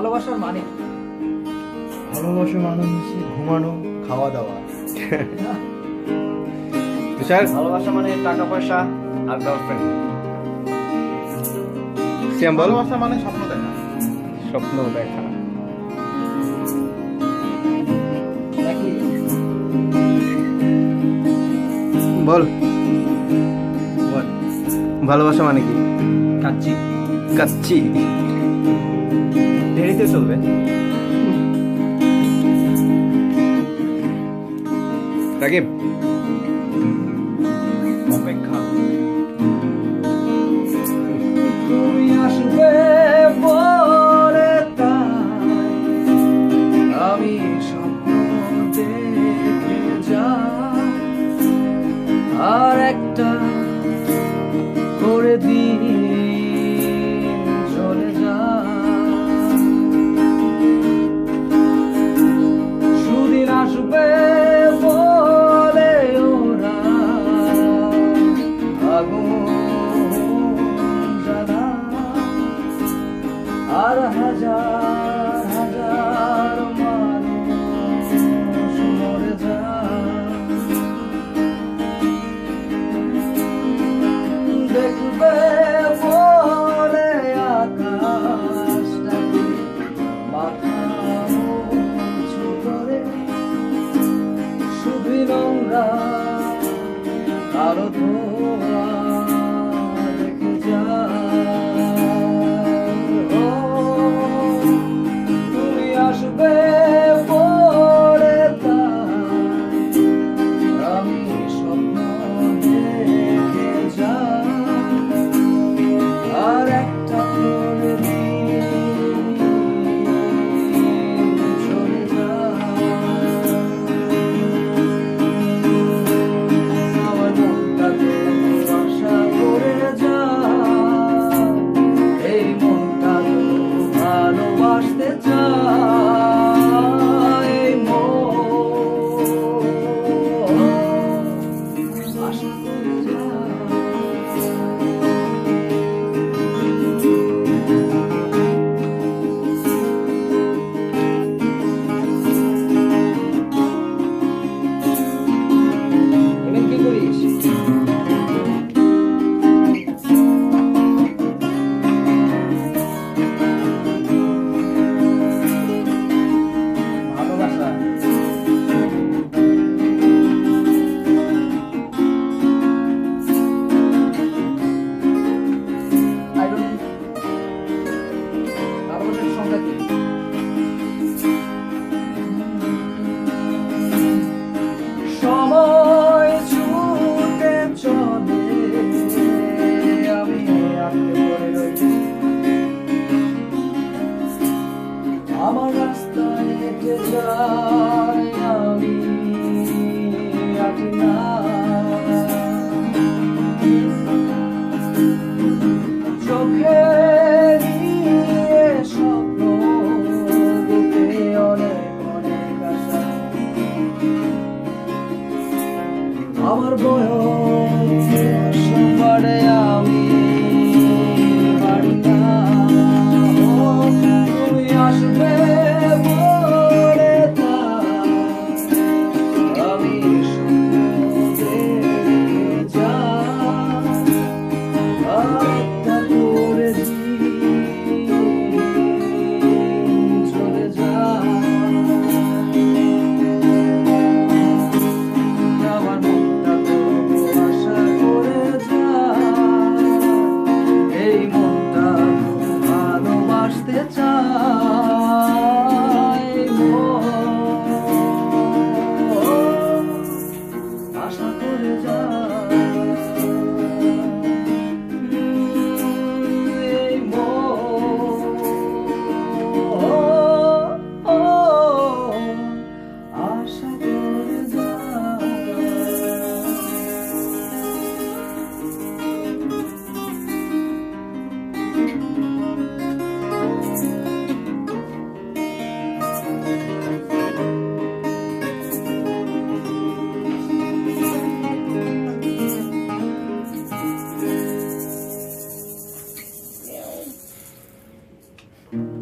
ভালোবাসার মানে? ভালোবাসা মানে হচ্ছে ঘুমানো খাওয়া দাওয়া তুষার ভালোবাসা মানে টাকা পয়সা আর গার্লফ্রেন্ড শ্যাম ভালোবাসা মানে স্বপ্ন দেখা। স্বপ্ন দেখা। বল। ভালোবাসা মানে কি? কাচ্চি। কাচ্চি। নিচে চলবে। রাকিব logo